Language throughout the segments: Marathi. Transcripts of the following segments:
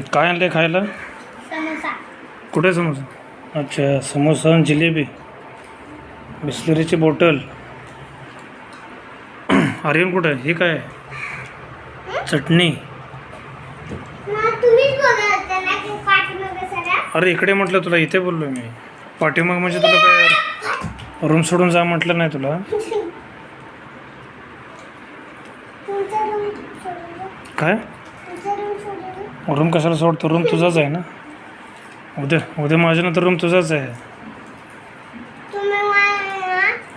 काय आणले खायला? समोसा. कुठे समोसा? अच्छा समोसा आणि जिलेबी. बिस्लरीची बॉटल. आर्यन कुठे आहे? हे काय? चटणी. अरे इकडे म्हटलं तुला इथे बोललो मी. पाठीमाग म्हणजे तुला काय? रूम सोडून जा म्हटलं नाही तुला. काय तुमचा रूम सोडून द्या. रूम कशाला सोडतो? रूम तुझाच आहे ना? उद्या उद्या माझ्यानंतर रूम तुझाच आहे.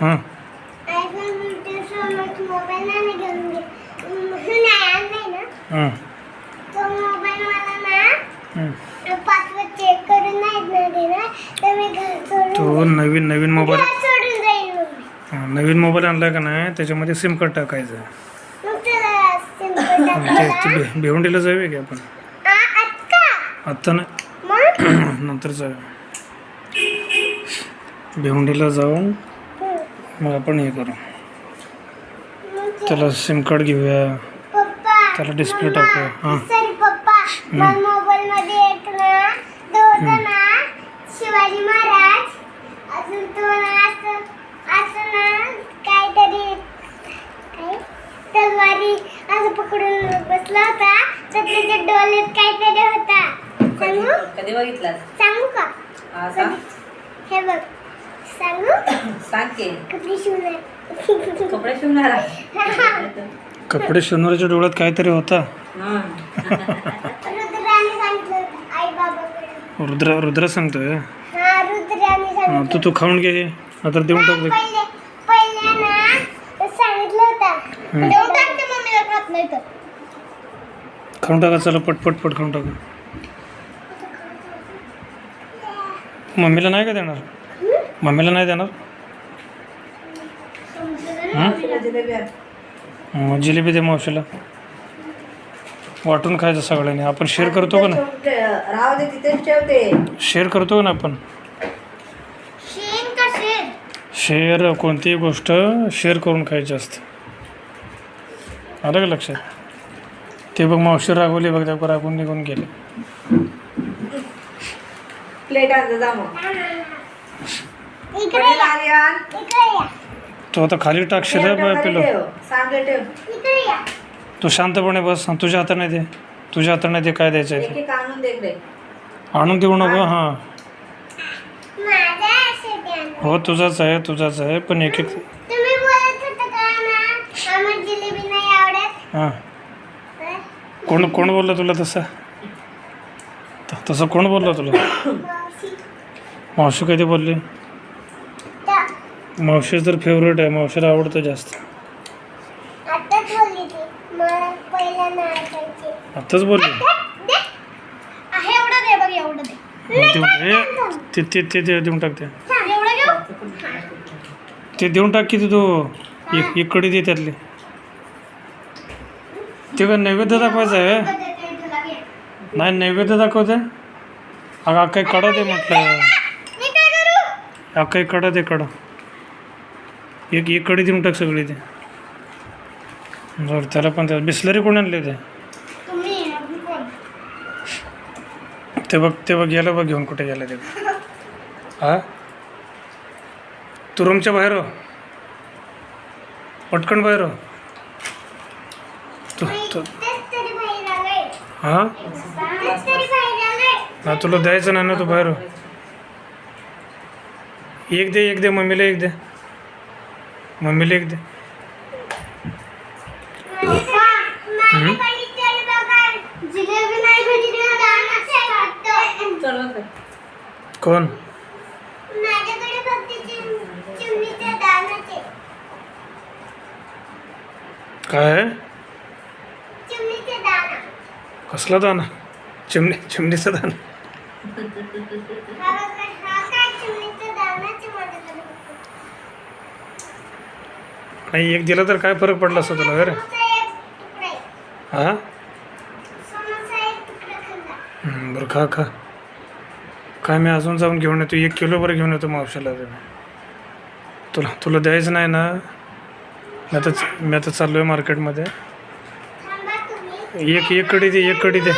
हां. हां. तो हं. नवीन नवीन मोबाईल. हां, नवीन मोबाईल आणला का नाही? त्याच्यामध्ये सिम कार्ड टाकायचं. भिवंडीला जाऊया की आपण? आत्ता नाही मग? नंतर जाऊया भिवंडीला जाऊन. मग आपण हे करू. त्याला सिम कार्ड घेऊया. त्याला मम्मा, टाकूया. हां. शिवाजी महाराज. अजून तलवारी असं पकडून बसला होता. तर त्याच्या डोळ्यात काहीतरी होता. सांगू? कधी बघितलास? सांगू का? हा, सांग. हे बघ. सांगू? सांग की. कपडे शिवणार. कपडे शिवणार? कपडे शिवणाऱ्याच्या डोळ्यात काहीतरी होता. हं. रुद्राने सांगितलं होतं आई बाबाकडे रुद्र रुद्र सांगतोय? हा रुद्राने हां, सांगितलं तू तू खाऊन घे. नंतर देऊन टाक दे. पहिले पहिले ना सांगितलं होतं. हम्म. देऊन टाकते मम्मीला खात नाही तर. खाऊन टाका चला पट पट पट खाऊन टाका. मम्मीला नाही का देणार? मम्मीला नाही देणार? हं? जिलेबी आहे. मग जिलेबी दे मावशीला. वाटून खायचं सगळ्यांनी. आपण शेअर करतो का ना शेअर करतो का ना आपण? शेअर कोणतीही गोष्ट शेअर करून खायची असते आलं का लक्षात? ते बघ मावशी रागवली बघ त्या रागून निघून गेले. प्लेट जा मग. इकडे तो आता खाली टाकशील ठेव, रे खाली पिलो. ठेव. सांगे ठेव. इकडे या. तू शांतपणे बस तुझ्या हाताने दे. तुझ्या हाताने दे काय द्यायचं आहे ते. आणून दे इकडे. आणून देऊ नको हां. हो तुझाच आहे तुझाच आहे पण एक एक तुम्ही बोलत होता का ना? आम्हाला जिलेबी नाही आवडत. हां. कोण कोण बोललं तुला तसं? तसं कोण बोललं तुला? मावशी कधी बोलली? मावशी तर फेवरेट आहे. मावशीला आवडतं जास्त. आताच बोलली? आत्ताच बोलली ते ते ते ते देऊन टाक ते देऊन टाक की तू एक एक कडी दे त्यातली. ते का नैवेद्य दाखवायचं आहे? नाही नैवेद्य दाखवते? अगं काही कडा दे म्हटलं. काही कडा दे कडा एक एक कडी देऊन टाक सगळी ते. बरं त्याला पण त्या बिस्लरी कोण आणले ते ते बघ ते बघ गेलं बघ घेऊन कुठे गेलं ते. हा? तू रूमच्या बाहेर हो. पटकन बाहेर हो. तू तू हां तेच तरी बाहेर आलोय हा तुला द्यायचं नाही ना तू बाहेर. एक दे एक दे मम्मीला एक दे. मम्मीला एक दे. कोण? काय? कसला दाना? चिमणी चिमणीचा दाना. नाही एक दिला तर काय फरक पडला असतो तुला अरे हा? हां बरं खा खा. काय मी अजून जाऊन घेऊन येतो एक किलो बरं घेऊन येतो मावशाला तुला तुला द्यायचं नाही ना? मी आता मी आता चाललो आहे मार्केटमध्ये एक एक कडी दे एक कडी दे.